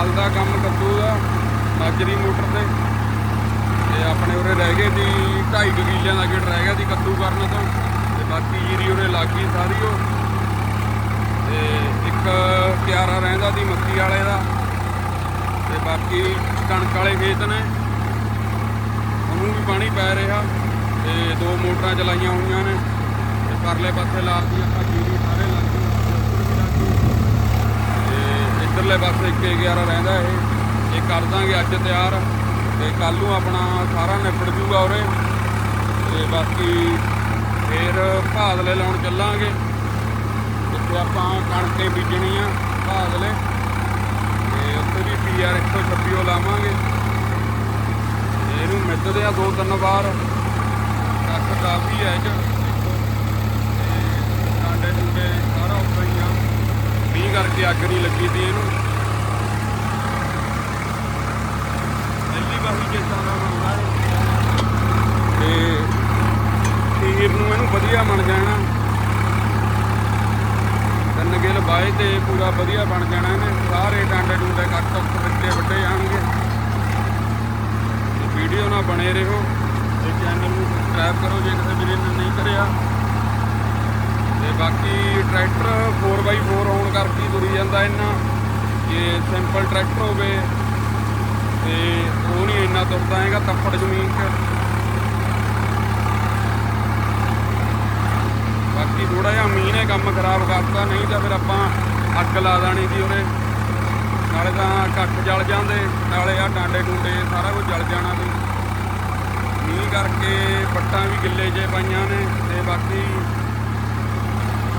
ਚੱਲਦਾ ਕੰਮ ਕੱਦੂ ਦਾ, ਮਾਜਰੀ ਮੋਟਰ ਤੇ। ਤੇ ਆਪਣੇ ਉਰੇ ਰਹਿ ਗਏ ਸੀ 2.5 ਕਿੱਲਿਆਂ ਦਾ ਗੇੜ ਰਹਿ ਗਿਆ ਸੀ ਕੱਦੂ ਕਰਨ ਤੋਂ। ਤੇ ਬਾਕੀ ਜੀਰੀ ਉਰੇ ਲੱਗ ਗਈ ਸਾਰੀ ਉਹ। ਤੇ ਇੱਕ ਕਿਆਰਾ ਰਹਿੰਦਾ ਸੀ ਮੱਕੀ ਵਾਲੇ ਦਾ। ਤੇ ਬਾਕੀ ਕਣਕ ਵਾਲੇ ਖੇਤ ਨੇ। ਉਹਨੂੰ ਵੀ ਪਾਣੀ ਪੈ ਰਿਹਾ। ਤੇ ਦੋ ਮੋਟਰਾਂ ਚਲਾਈਆਂ ਹੋਈਆਂ ਨੇ। ਤੇ ਪਰਲੇ ਪਾਸੇ ਲਾਤੀ ਆਪਾਂ ਜੀਰੀ ਸਾਰੇ ਲਾ ਗਈ ਉੱਪਰ ਵੀ ਲੱਗ ਗਈ ਤੇ ਇੱਧਰਲੇ ਪਾਸੇ ਇੱਕ 11 ਰਹਿੰਦਾ ਇਹ। ਇਹ ਕਰ ਦਾਂਗੇ ਅੱਜ ਤਿਆਰ। ਤੇ ਕੱਲ ਨੂੰ ਆਪਣਾ ਸਾਰਾ ਨਿਪਟ ਜੂਗਾ ਉਰੇ। ਤੇ ਬਾਕੀ ਫੇਰ ਭਾਦਲੇ ਲਾਉਣ ਚੱਲਾਂਗੇ। ਜਿੱਥੇ ਆਪਾਂ ਕਣਕੇ ਬੀਜਣੀ ਆ ਭਾਦਲੇ। ਤੇ ਉੱਥੇ ਵੀ ਪੀਆਰ 126 ਉਹ ਲਾਵਾਂਗੇ। ਤੇ ਇਹਨੂੰ ਮਿੱਧਦੇ ਆ ਦੋ ਤਿੰਨ ਵਾਰ। ਕੱਖ ਕਾਫੀ ਹੈ ਚ। ਤੇ ਡਾਂਡੇ ਡੂੰਡੇ ਸਾਰਾ ਉੱਪਰ ਹੀ ਆ। ਮੀਂਹ ਕਰਕੇ ਅੱਗ ਨਹੀਂ ਲੱਗੀ ਸੀ ਇਹਨੂੰ। ਪਹਿਲੀ ਵਾਰੀ ਕਿਸਾਂ ਦਾ ਬਣਦਾ ਤੇ ਤੀਰ ਨੂੰ ਇਹਨੂੰ ਵਧੀਆ ਬਣ ਜਾਣਾ। ਤਿੰਨ ਗਿੱਲ ਬਾਏ ਤੇ ਪੂਰਾ ਵਧੀਆ ਬਣ ਜਾਣਾ ਇਹਨੇ। ਸਾਰੇ ਡਾਂਡੇ ਡੂੰਡੇ ਕੱਟ ਉੱਕ ਵੱਡੇ ਵੱਡੇ ਜਾਣਗੇ। ਵੀਡੀਓ ਨਾਲ ਬਣੇ ਰਹੋ। ਤੇ ਚੈਨਲ ਨੂੰ ਸਬਸਕ੍ਰਾਈਬ ਕਰੋ ਜੇ ਕਿਸੇ ਵੀਰੇ ਨੇ ਨਹੀਂ ਕਰਿਆ। ਤੇ ਬਾਕੀ ਟਰੈਕਟਰ 4x4 ਹੋਣ ਕਰਕੇ ਹੀ ਤੁਰੀ ਜਾਂਦਾ ਇੰਨਾ ਜੇ ਸਿੰਪਲ ਟਰੈਕਟਰ ਹੋਵੇ ਤੇ ਉਹ ਨਹੀਂ ਇੰਨਾ ਤੁਰਦਾ ਹੈਗਾ, ਤੱਪੜ ਜ਼ਮੀਨ 'ਚ। ਬਾਕੀ ਥੋੜਾ ਜਿਹਾ ਮੀਂਹ ਨੇ ਕੰਮ ਖਰਾਬ ਕਰਤਾ, ਨਹੀਂ ਤਾਂ ਫਿਰ ਆਪਾਂ ਅੱਗ ਲਾ ਦੇਣੀ ਸੀ ਉਹਦੇ ਨਾਲੇ ਤਾਂ ਕੱਖ ਜਲ ਜਾਂਦੇ, ਨਾਲੇ ਆ ਡਾਂਡੇ ਡੂੰਡੇ ਸਾਰਾ ਕੁਝ ਜਲ ਜਾਣਾ ਸੀ। ਮੀਂਹ ਕਰਕੇ ਪੱਟਾਂ ਵੀ ਗਿੱਲੇ ਜੇ ਪਾਈਆਂ ਨੇ ਤੇ ਬਾਕੀ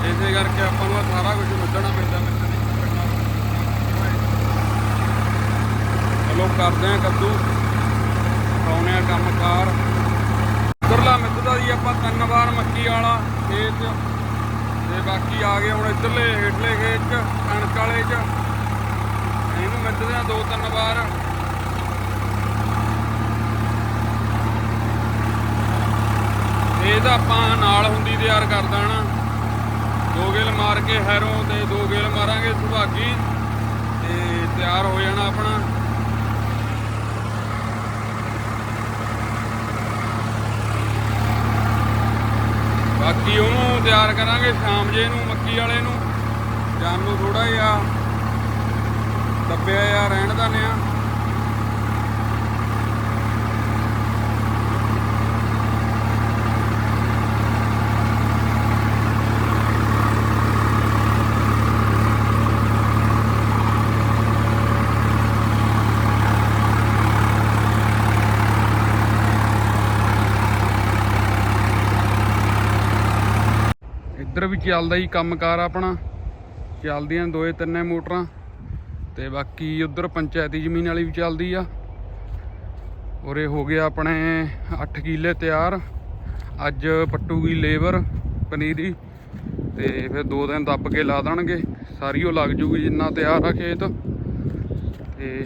ਇਸੇ ਕਰਕੇ ਆਪਾਂ ਨੂੰ ਸਾਰਾ ਕੁਝ ਮੁੱਦਣਾ ਪੈਂਦਾ ਮਿੱਤਰ ਕਰਦੇ ਆ ਕੱਦੂ। ਪਾਉਨੇ ਆ ਕੰਮਕਾਰ। ਉਧਰਲਾ ਮਿੱਤਦਾ ਜੀ ਆਪਾਂ ਤਿੰਨ ਵਾਰ ਮੱਕੀ ਵਾਲਾ ਖੇਤ ਤੇ ਬਾਕੀ ਆ ਗਏ ਹੁਣ ਇੱਧਰਲੇ ਹੇਠਲੇ ਖੇਤ 'ਚ, ਕਣਕ ਵਾਲੇ 'ਚ। ਇਹਨੂੰ ਮਿੱਤਦੇ ਆ ਦੋ ਤਿੰਨ ਵਾਰ। ਇਹ ਤਾਂ ਆਪਾਂ ਨਾਲ ਹੁੰਦੀ ਤਿਆਰ ਕਰ ਦੇਣਾ ਦੋ ਗੇਲ ਮਾਰ ਕੇ ਹੈਰੋਂ ਤੇ ਦੋ ਗੇਲ ਮਾਰਾਂਗੇ ਸੁਭਾਗੀ ਤੇ ਤਿਆਰ ਹੋ ਜਾਣਾ ਆਪਣਾ। ਬਾਕੀ ਉਹਨੂੰ ਤਿਆਰ ਕਰਾਂਗੇ ਸ਼ਾਮ ਜੇ ਨੂੰ, ਮੱਕੀ ਵਾਲੇ ਨੂੰ। ਜਾਨ ਨੂੰ ਥੋੜਾ ਜਿਹਾ ਦੱਬਿਆ ਜਾਂ ਰਹਿਣ ਦਾ ਨਿਆ ਇੱਧਰ ਵੀ ਚੱਲਦਾ ਹੀ ਕੰਮਕਾਰ ਆਪਣਾ। ਚੱਲਦੀਆਂ ਦੋਏ ਤਿੰਨੇ ਮੋਟਰਾਂ। ਤੇ ਬਾਕੀ ਉਧਰ ਪੰਚਾਇਤੀ ਜ਼ਮੀਨ ਵਾਲੀ ਵੀ ਚੱਲਦੀ ਆ। ਉਰੇ ਹੋ ਗਿਆ ਆਪਣੇ 8 ਕਿੱਲੇ ਤਿਆਰ। ਅੱਜ ਪੱਟੂਗੀ ਲੇਬਰ ਪਨੀਰੀ ਤੇ ਫਿਰ ਦੋ ਦਿਨ ਦੱਬ ਕੇ ਲਾ ਦੇਣਗੇ। ਸਾਰੀ ਉਹ ਲੱਗ ਜੂਗੀ ਜਿੰਨਾ ਤਿਆਰ ਆ ਖੇਤ। ਤੇ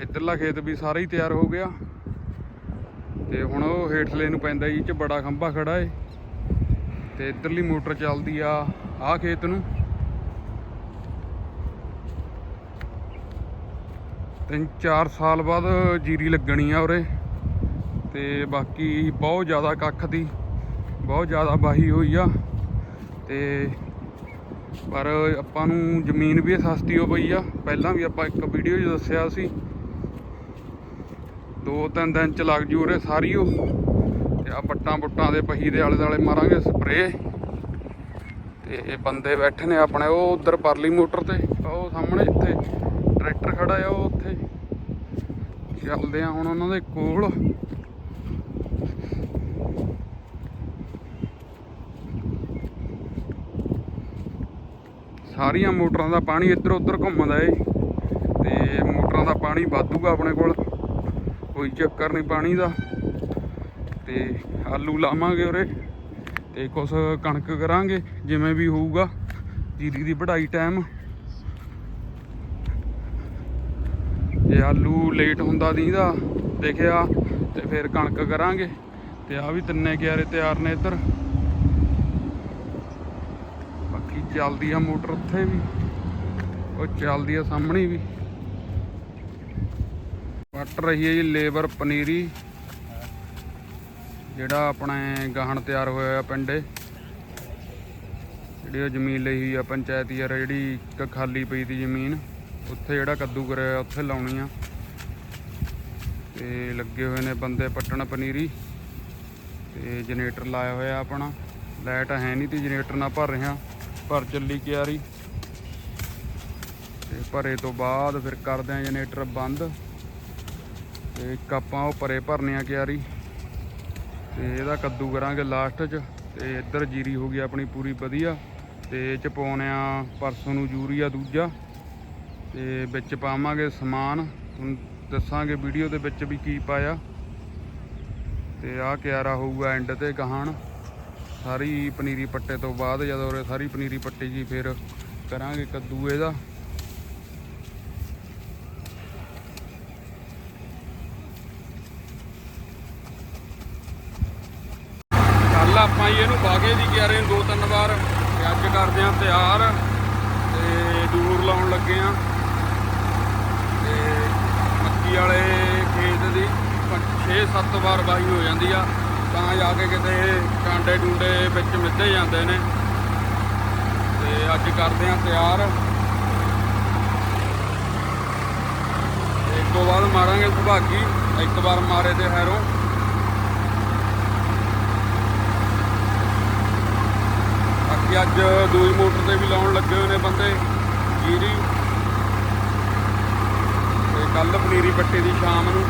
ਇੱਧਰਲਾ ਖੇਤ ਵੀ ਸਾਰਾ ਹੀ ਤਿਆਰ ਹੋ ਗਿਆ। ਤੇ ਹੁਣ ਉਹ ਹੇਠਲੇ ਨੂੰ ਪੈਂਦਾ ਜੀ ਚ ਬੜਾ ਖੰਭਾ ਖੜਾ ਏ। ਤੇ ਇਧਰਲੀ ਮੋਟਰ ਚੱਲਦੀ ਆ ਆਹ ਖੇਤ ਨੂੰ। ਤਿੰਨ ਚਾਰ ਸਾਲ ਬਾਅਦ ਜੀਰੀ ਲੱਗਣੀ ਆ ਉਰੇ, ਤੇ ਬਾਕੀ ਬਹੁਤ ਜ਼ਿਆਦਾ ਕੱਖ ਦੀ, ਬਹੁਤ ਜ਼ਿਆਦਾ ਬਾਹੀ ਹੋਈ ਆ। ਤੇ ਪਰ ਆਪਾਂ ਨੂੰ ਜ਼ਮੀਨ ਵੀ ਸਸਤੀ ਹੋ ਪਈ ਆ। ਪਹਿਲਾਂ ਵੀ ਆਪਾਂ ਇੱਕ ਵੀਡੀਓ 'ਚ ਦੱਸਿਆ ਸੀ। ਦੋ ਤਿੰਨ ਦਿਨ ਚ ਲੱਗ ਜੂ ਉਰੇ ਸਾਰੀ ਉਹ। ਤੇ ਆ ਪੱਟਾਂ ਬੁੱਟਾਂ ਦੇ ਪਹੀ ਦੇ ਆਲੇ ਦੁਆਲੇ ਮਾਰਾਂਗੇ ਸਪਰੇ ਤੇ ਇਹ ਬੰਦੇ ਬੈਠੇ ਨੇ ਆਪਣੇ, ਉਹ ਉਧਰ ਪਰਲੀ ਮੋਟਰ ਤੇ, ਉਹ ਸਾਹਮਣੇ ਜਿੱਥੇ ਟਰੈਕਟਰ ਖੜਾ ਆ, ਉਹ ਉੱਥੇ। ਚੱਲਦੇ ਆ ਹੁਣ ਉਹਨਾਂ ਦੇ ਕੋਲ। ਸਾਰੀਆਂ ਮੋਟਰਾਂ ਦਾ ਪਾਣੀ ਇੱਧਰ ਉੱਧਰ ਘੁੰਮਦਾ ਏ। ਤੇ ਮੋਟਰਾਂ ਦਾ ਪਾਣੀ ਵਾਧੂਗਾ ਆਪਣੇ ਕੋਲ। ਕੋਈ ਚੱਕਰ ਨਹੀਂ ਪਾਣੀ ਦਾ। ਤੇ ਆਲੂ ਲਾਵਾਂਗੇ ਉਰੇ ਤੇ ਕੁਛ ਕਣਕ ਕਰਾਂਗੇ, ਜਿਵੇਂ ਵੀ ਹੋਊਗਾ। ਜੀਰੀ ਦੀ ਵਢਾਈ ਟਾਈਮ ਜੇ ਆਲੂ ਲੇਟ ਹੁੰਦਾ ਦੀਦਾ, ਦੇਖਿਆ, ਤੇ ਫਿਰ ਕਣਕ ਕਰਾਂਗੇ। ਤੇ ਆ ਵੀ ਤਿੰਨੇ ਕਿਆਰੇ ਤਿਆਰ ਨੇ ਇੱਧਰ। ਬਾਕੀ ਚੱਲਦੀ ਆ ਮੋਟਰ ਉੱਥੇ ਵੀ। ਉਹ ਚੱਲਦੀ ਆ ਸਾਹਮਣੇ ਵੀ। ਪੱਟ ਰਹੀ ਹੈ ਜੀ ਲੇਬਰ ਪਨੀਰੀ। ਜਿਹੜਾ ਆਪਣੇ ਗਾਹਣ ਤਿਆਰ ਹੋਇਆ ਆ ਪਿੰਡੇ। ਜਿਹੜੀ ਉਹ ਜ਼ਮੀਨ ਲਈ ਹੋਈ ਆ ਪੰਚਾਇਤ ਯਾਰ, ਜਿਹੜੀ ਇੱਕ ਖਾਲੀ ਪਈ ਤੀ ਜ਼ਮੀਨ, ਉੱਥੇ ਜਿਹੜਾ ਕੱਦੂ ਕਰਿਆ ਉੱਥੇ ਲਾਉਣੀ ਆ। ਤੇ ਲੱਗੇ ਹੋਏ ਨੇ ਬੰਦੇ ਪੱਟਣ ਪਨੀਰੀ। ਤੇ ਜਨਰੇਟਰ ਲਾਇਆ ਹੋਇਆ ਆਪਣਾ। ਲਾਈਟ ਹੈ ਨਹੀਂ ਤੀ, ਜਨਰੇਟਰ ਨਾਲ ਭਰ ਰਿਹਾ। ਭਰ ਚੱਲੀ ਕਿਆਰੀ। ਤੇ ਭਰੇ ਤੋਂ ਬਾਅਦ ਫਿਰ ਕਰਦੇ ਆ ਜਨਰੇਟਰ ਬੰਦ। ਤੇ ਇੱਕ ਆਪਾਂ ਉਹ ਪਰੇ ਭਰਨੇ ਆ ਕਿਆਰੀ। ਤੇ ਇਹਦਾ ਕੱਦੂ ਕਰਾਂਗੇ ਲਾਸਟ 'ਚ ਤੇ ਇੱਧਰ ਜੀਰੀ ਹੋ ਗਈ ਆਪਣੀ ਪੂਰੀ ਵਧੀਆ ਤੇ ਇਹ 'ਚ ਪਾਉਣੇ ਆ ਪਰਸੋਂ ਨੂੰ ਯੂਰੀਆ ਦੂਜਾ ਤੇ ਵਿੱਚ ਪਾਵਾਂਗੇ ਸਮਾਨ। ਹੁਣ ਦੱਸਾਂਗੇ ਵੀਡੀਓ ਦੇ ਵਿੱਚ ਵੀ ਕੀ ਪਾਇਆ। ਤੇ ਆਹ ਕਿਆਰਾ ਹੋਊਗਾ ਐਂਡ ਤੇ ਕਹਾਣ। ਸਾਰੀ ਪਨੀਰੀ ਪੱਟੇ ਤੋਂ ਬਾਅਦ ਜਦੋਂ ਸਾਰੀ ਪਨੀਰੀ ਪੱਟੀ ਜੀ, ਫਿਰ ਕਰਾਂਗੇ ਕੱਦੂ ਇਹਦਾ। ਕੱਲ ਇਹਨੂੰ ਬਾਗੇ ਦੀ ਕਿਆਰੇ ਨੂੰ ਦੋ ਤਿੰਨ ਵਾਰ ਤੇ ਅੱਜ ਕਰਦੇ ਆਂ ਤਿਆਰ ਤੇ ਦੂਰ ਲਾਉਣ ਲੱਗੇ ਆਂ ਤੇ ਮੱਕੀ ਵਾਲੇ ਖੇਤ ਦੀ 6-7 ਵਾਰ ਵਾਹੀ ਹੋ ਜਾਂਦੀ ਆ, ਤਾਂ ਜਾ ਕੇ ਕਿਤੇ ਕਾਂਡੇ ਡੂੰਡੇ ਵਿੱਚ ਮਿੱਧੇ ਜਾਂਦੇ ਨੇ। ਤੇ ਅੱਜ ਕਰਦੇ ਆਂ ਤਿਆਰ। ਇੱਕ ਤੋਂ ਬਾਅਦ ਮਾਰਾਂਗੇ ਸੁਭਾਗੀ, ਇੱਕ ਵਾਰ ਮਾਰੇ ਤੇ ਹੈਰੋ। ਬਾਕੀ ਅੱਜ ਦੂਈ ਮੋਟਰ ਤੇ ਵੀ ਲਾਉਣ ਲੱਗੇ ਹੋਏ ਨੇ ਬੰਦੇ। ਜੀਰੀ ਤੇ ਕੱਲ ਪਨੀਰੀ ਪੱਟੀ ਦੀ ਸ਼ਾਮ ਨੂੰ।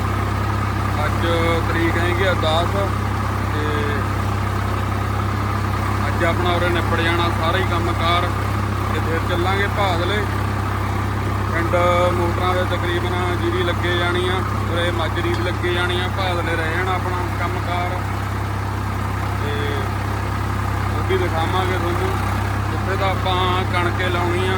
ਅੱਜ ਤਰੀਕ ਹੈਗੀ ਆ 10 ਤੇ ਅੱਜ ਆਪਣਾ ਉਰੇ ਨਿਪੜ ਜਾਣਾ ਸਾਰਾ ਹੀ ਕੰਮਕਾਰ। ਤੇ ਫਿਰ ਚੱਲਾਂਗੇ ਭਾਦਲੇ। ਪਿੰਡ ਮੋਟਰਾਂ ਦੇ ਤਕਰੀਬਨ ਜੀਰੀ ਲੱਗੇ ਜਾਣੀ ਆ। ਉਰੇ ਮਾਜਰੀ ਵੀ ਲੱਗੇ ਜਾਣੀ ਆ। ਭਾਦਲੇ ਰਹਿ ਜਾਣਾ ਆਪਣਾ ਕੰਮਕਾਰ। ਤੇ ਵੀ ਦਿਖਾਵਾਂਗੇ ਤੁਹਾਨੂੰ। ਉੱਥੇ ਤਾਂ ਆਪਾਂ ਕਣਕੇ ਲਾਉਣੀ ਆ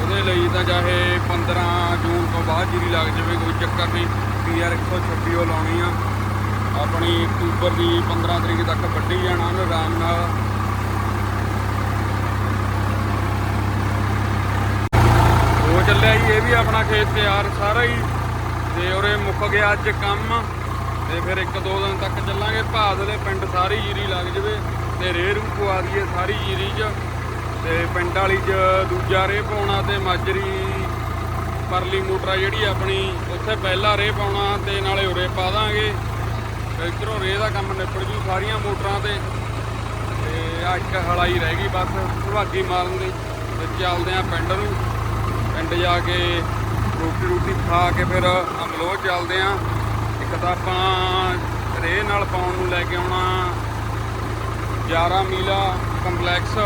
ਉਹਦੇ ਲਈ ਤਾਂ ਚਾਹੇ 15 ਜੂਨ ਤੋਂ ਬਾਅਦ ਜੀਰੀ ਲੱਗ ਜਾਵੇ, ਕੋਈ ਚੱਕਰ ਨਹੀਂ। ਪੀਆਰ 126 ਉਹ ਲਾਉਣੀ ਆ ਆਪਣੀ ਅਕਤੂਬਰ ਦੀ 15 ਤਰੀਕ ਤੱਕ ਵੱਢੀ ਜਾਣਾ ਉਹਨੂੰ ਆਰਾਮ ਨਾਲ। ਹੋ ਚੱਲਿਆ ਜੀ, ਇਹ ਵੀ ਆਪਣਾ ਖੇਤ ਤਿਆਰ ਸਾਰਾ ਹੀ। ਤੇ ਉਰੇ ਮੁੱਕ ਗਿਆ ਅੱਜ ਕੰਮ। ਤੇ ਫਿਰ ਇੱਕ ਦੋ ਦਿਨ ਤੱਕ ਚੱਲਾਂਗੇ। ਭਾਦ ਦੇ ਪਿੰਡ ਸਾਰੀ ਜੀਰੀ ਲੱਗ ਜਵੇ ਤੇ ਰੇਹ ਰੂ ਪਵਾ ਦਈਏ ਸਾਰੀ ਜੀਰੀ 'ਚ। ਤੇ ਪਿੰਡ ਵਾਲੀ 'ਚ ਦੂਜਾ ਰੇਹ ਪਾਉਣਾ ਤੇ ਮਾਜਰੀ ਪਰਲੀ ਮੋਟਰ ਆ ਜਿਹੜੀ ਆਪਣੀ, ਉੱਥੇ ਪਹਿਲਾ ਰੇਹ ਪਾਉਣਾ ਤੇ ਨਾਲੇ ਉਰੇ ਪਾ ਦਾਂਗੇ। ਤੇ ਇੱਧਰੋਂ ਰੇਹ ਦਾ ਕੰਮ ਨਿਪੜ ਜੂ ਸਾਰੀਆਂ ਮੋਟਰਾਂ ਤੇ। ਤੇ ਆ ਇੱਕ ਹਲਾਈ ਰਹਿ ਗਈ ਬਸ ਸੁਭਾਗੀ ਮਾਰਨ ਦੀ। ਤੇ ਚੱਲਦੇ ਆ ਪਿੰਡ ਨੂੰ। ਪਿੰਡ ਜਾ ਕੇ ਰੋਟੀ ਰੋਟੀ ਖਾ ਕੇ ਫਿਰ ਅਮਲੋਹ ਚੱਲਦੇ ਆ। ਤਾਂ ਆਪਾਂ ਰੇਹ ਨਾਲ ਪਾਉਣ ਨੂੰ ਲੈ ਕੇ ਆਉਣਾ। 11 ਮੀਲਾ ਕੰਪਲੈਕਸ।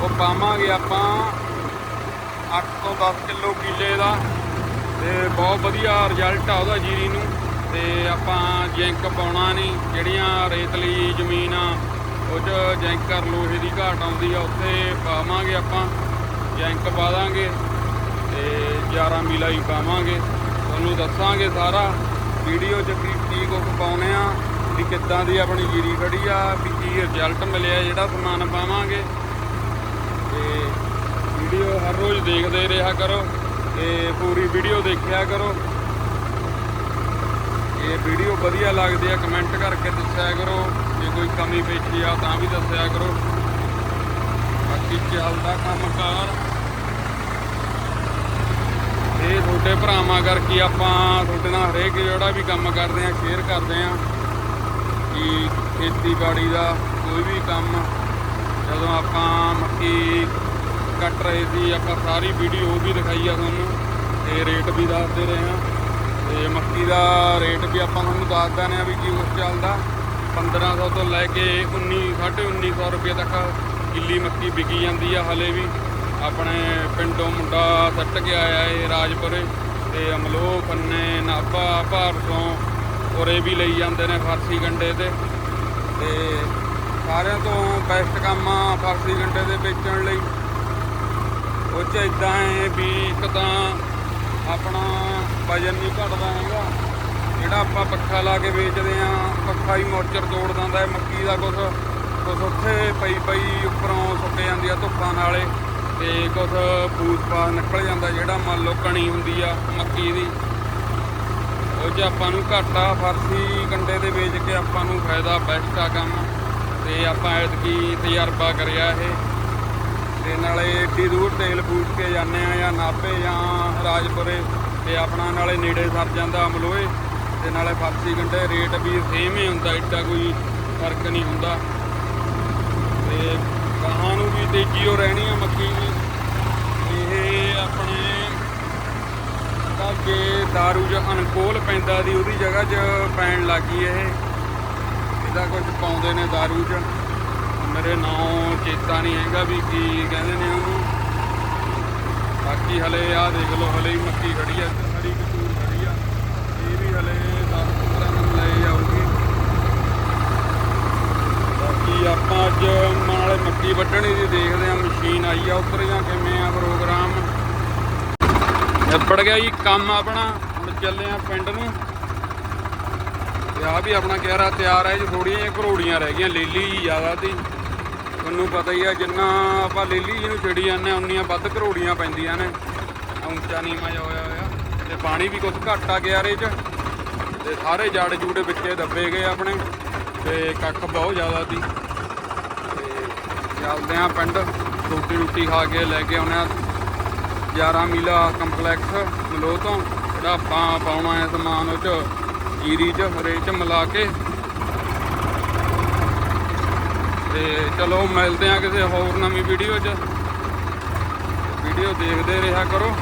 ਉਹ ਪਾਵਾਂਗੇ ਆਪਾਂ 8 ਤੋਂ 10 ਕਿਲੋ ਕਿਲੇ ਦਾ। ਤੇ ਬਹੁਤ ਵਧੀਆ ਰਿਜ਼ਲਟ ਆ ਉਹਦਾ ਜੀਰੀ ਨੂੰ। ਤੇ ਆਪਾਂ ਜਿੰਕ ਪਾਉਣਾ ਨਹੀਂ, ਜਿਹੜੀਆਂ ਰੇਤਲੀ ਜ਼ਮੀਨ ਆ, ਉਹ 'ਚ ਜੈਂਕਰ ਲੋਹੇ ਦੀ ਘਾਟ ਆਉਂਦੀ ਆ, ਉੱਥੇ ਪਾਵਾਂਗੇ ਆਪਾਂ। ਜੈਂਕ ਪਾ ਦਾਂਗੇ ਤੇ 11 ਮੀਲਾ ਹੀ ਪਾਵਾਂਗੇ। ਤੁਹਾਨੂੰ ਦੱਸਾਂਗੇ ਸਾਰਾ। ਵੀਡੀਓ 'ਚ ਕੀ ਕੀ ਕੁਝ ਪਾਉਨੇ ਆ, ਵੀ ਕਿੱਦਾਂ ਦੀ ਆਪਣੀ ਜੀਰੀ ਖੜੀ ਆ, ਵੀ ਕੀ ਰਿਜ਼ਲਟ ਮਿਲਿਆ, ਜਿਹੜਾ ਸਮਾਨ ਪਾਵਾਂਗੇ। ਤੇ ਵੀਡੀਓ ਹਰ ਰੋਜ਼ ਦੇਖਦੇ ਰਿਹਾ ਕਰੋ ਤੇ ਪੂਰੀ ਵੀਡੀਓ ਦੇਖਿਆ ਕਰੋ। ਇਹ ਵੀਡੀਓ ਵਧੀਆ ਲੱਗਦੀ ਆ ਕਮੈਂਟ ਕਰਕੇ ਦੱਸਿਆ ਕਰੋ। ਜੇ ਕੋਈ ਕਮੀ ਪੇਸ਼ੀ ਆ, ਤਾਂ ਵੀ ਦੱਸਿਆ ਕਰੋ। ਬਾਕੀ ਚੱਲਦਾ ਕੰਮਕਾਰ ਇਹ ਤੁਹਾਡੇ ਭਰਾਵਾਂ ਕਰਕੇ ਆਪਾਂ ਤੁਹਾਡੇ ਨਾਲ ਹਰੇਕ ਜਿਹੜਾ ਵੀ ਕੰਮ ਕਰਦੇ ਆ ਸ਼ੇਅਰ ਕਰਦੇ ਆ ਕਿ ਖੇਤੀਬਾੜੀ ਦਾ ਕੋਈ ਵੀ ਕੰਮ ਜਦੋਂ ਆਪਾਂ ਮੱਕੀ ਕੱਟ ਰਹੇ ਸੀ, ਆਪਾਂ ਸਾਰੀ ਵੀਡੀਓ ਵੀ ਦਿਖਾਈ ਆ ਤੁਹਾਨੂੰ ਤੇ ਰੇਟ ਵੀ ਦੱਸਦੇ ਰਹੇ ਆ ਤੇ ਮੱਕੀ ਦਾ ਰੇਟ ਵੀ ਆਪਾਂ ਤੁਹਾਨੂੰ ਦੱਸ ਦਿੰਦੇ ਆ ਵੀ ਕੀ ਕੁਛ ਚੱਲਦਾ। 1500 ਤੋਂ ਲੈ ਕੇ 19 1950 ਰੁਪਏ ਤੱਕ ਕਿੱਲੀ ਮੱਕੀ ਵਿਕੀ ਜਾਂਦੀ ਆ ਹਲੇ ਵੀ। ਆਪਣੇ ਪਿੰਡੋਂ ਮੁੰਡਾ ਸੱਟ ਕੇ ਆਇਆ ਏ ਰਾਜਪੁਰੇ ਤੇ ਅਮਲੋਹ ਪੰਨੇ, ਨਾਭਾ ਭਾਰਤੋਂ ਉਰੇ ਵੀ ਲਈ ਜਾਂਦੇ ਨੇ ਫਾਰਸੀ ਗੰਡੇ ਤੇ। ਤੇ ਸਾਰਿਆਂ ਤੋਂ ਬੈਸਟ ਕੰਮ ਆ ਫਾਰਸੀ ਗੰਡੇ ਦੇ ਵੇਚਣ ਲਈ। ਉਹ 'ਚ ਇਦਾਂ ਹੈ ਵੀ ਇੱਕ ਤਾਂ ਆਪਣਾ ਵਜਨ ਨਹੀਂ ਘਟਦਾ ਹੈਗਾ। ਜਿਹੜਾ ਆਪਾਂ ਪੱਖਾ ਲਾ ਕੇ ਵੇਚਦੇ ਆ, ਪੱਖਾ ਹੀ ਮੋਚਰ ਤੋੜ ਦਿੰਦਾ ਹੈ ਮੱਕੀ ਦਾ ਕੁਛ। ਕੁਛ ਉੱਥੇ ਪਈ ਪਈ ਉੱਪਰੋਂ ਸੁੱਕ ਜਾਂਦੀ ਆ ਧੁੱਪਾਂ ਨਾਲੇ। ਤੇ ਕੁਝ ਫੂਸ ਪਾ ਨਿਕਲ ਜਾਂਦਾ ਜਿਹੜਾ ਮੰਨ ਲਓ ਕਣੀ ਹੁੰਦੀ ਆ, ਮੱਕੀ ਦੀ। ਉਹ 'ਚ ਆਪਾਂ ਨੂੰ ਘਾਟਾ ਫਰਸੀ ਕੰਡੇ ਦੇ ਵੇਚ ਕੇ ਆਪਾਂ ਨੂੰ ਫਾਇਦਾ ਬੈਸਟ ਆ ਕੰਮ। ਤੇ ਆਪਾਂ ਐਤਕੀ ਤਜਰਬਾ ਕਰਿਆ ਇਹ। ਤੇ ਨਾਲੇ ਏਡੀ ਦੂਰ ਤੇਲ ਫੂਕ ਕੇ ਜਾਂਦੇ ਆ ਜਾਂ ਨਾਭੇ ਜਾਂ ਰਾਜਪੁਰੇ, ਤੇ ਆਪਣਾ ਨਾਲੇ ਨੇੜੇ ਸਰ ਜਾਂਦਾ ਅਮਲੋਏ। ਤੇ ਨਾਲੇ ਫਰਸੀ ਕੰਡੇ ਰੇਟ ਵੀ ਸੇਮ ਹੀ ਹੁੰਦਾ ਇੱਡਾ ਕੋਈ ਫ਼ਰਕ ਨਹੀਂ ਹੁੰਦਾ। ਤੇ ਗਾਹਾਂ ਨੂੰ ਵੀ ਤੇਜ਼ੀ ਹੋ ਰਹਿਣੀ ਆ ਮੱਕੀ ਦੀ ਇਹ ਆਪਣੇ ਅੱਗੇ ਦਾਰੂ ਚ ਅਨਕੋਲ ਪੈਂਦਾ ਦੀ ਉਹਦੀ ਜਗ੍ਹਾ 'ਚ ਪੈਣ ਲੱਗੀ ਇਹ। ਇਹਦਾ ਕੁਝ ਪਾਉਂਦੇ ਨੇ ਦਾਰੂ 'ਚ। ਮੇਰੇ ਨਾਂ ਚੇਤਾ ਨਹੀਂ ਹੈਗਾ ਵੀ ਕੀ ਕਹਿੰਦੇ ਨੇ ਉਹਨੂੰ। ਬਾਕੀ ਹਲੇ ਆਹ ਦੇਖ ਲਓ, ਹਲੇ ਮੱਕੀ ਖੜੀ ਆ, ਹਰੀ ਕਸੂਰ ਖੜੀ ਆ। ਇਹ ਵੀ ਹਲੇ 10 15 ਦਿਨ ਲੈ ਜਾਊਗੀ ਬਾਕੀ ਆਪਾਂ ਅੱਜ ਨਾਲੇ ਮੱਕੀ ਵੱਢਣੀ ਦੀ ਦੇਖਦੇ ਆ ਮਸ਼ੀਨ ਆਈ ਆ ਉੱਧਰ ਜਾਂ ਕਿਵੇਂ ਆ ਪ੍ਰੋਗਰਾਮ। ਨਿਬੜ ਗਿਆ ਜੀ ਕੰਮ ਆਪਣਾ, ਹੁਣ ਚੱਲੇ ਆ ਪਿੰਡ ਨੂੰ। ਤੇ ਆ ਵੀ ਆਪਣਾ ਕਿਹੜਾ ਤਿਆਰ ਹੈ ਜੀ ਥੋੜੀਆਂ ਜਿਹੀਆਂ ਘਰੋੜੀਆਂ ਰਹਿ ਗਈਆਂ, ਲੀਲੀ ਜੀ ਜ਼ਿਆਦਾ ਤੀ ਤੁਹਾਨੂੰ ਪਤਾ ਹੀ ਆ, ਜਿੰਨਾ ਆਪਾਂ ਲੀਲੀ ਜੀ ਨੂੰ ਛੇੜੀ ਜਾਂਦੇ ਹਾਂ, ਉਨੀਆਂ ਵੱਧ ਘਰੋੜੀਆਂ ਪੈਂਦੀਆਂ ਨੇ। ਉੱਚਾ ਨੀਵਾਂ ਜਿਹਾ ਹੋਇਆ ਹੋਇਆ। ਤੇ ਪਾਣੀ ਵੀ ਕੁਝ ਘੱਟ ਆ ਗਿਆ ਰੇ ਚ। ਤੇ ਸਾਰੇ ਜੜ ਜੂੜੇ ਵਿੱਚੇ ਦੱਬੇ ਗਏ ਆਪਣੇ। ਤੇ ਕੱਖ ਬਹੁਤ ਜ਼ਿਆਦਾ ਤੀ ਤੇ ਚੱਲਦੇ ਆ ਪਿੰਡ। ਰੋਟੀ ਰੋਟੀ ਖਾ ਕੇ ਲੈ ਕੇ ਆਉਣੇ ਆ 11 ਮੀਲਾ ਕੰਪਲੈਕਸ ਮਲੋ ਤੋਂ। ਜਿਹੜਾ ਆਪਾਂ ਪਾਉਣਾ ਹੈ ਸਮਾਨ ਉਹ ਚ, ਜੀਰੀ ਚ, ਹਰੇ ਚ ਮਿਲਾ ਕੇ। ਤੇ ਚਲੋ ਮਿਲਦੇ ਆ ਕਿਸੇ ਹੋਰ ਨਵੀਂ ਵੀਡੀਓ 'ਚ। ਵੀਡੀਓ ਦੇਖਦੇ ਰਿਹਾ ਕਰੋ।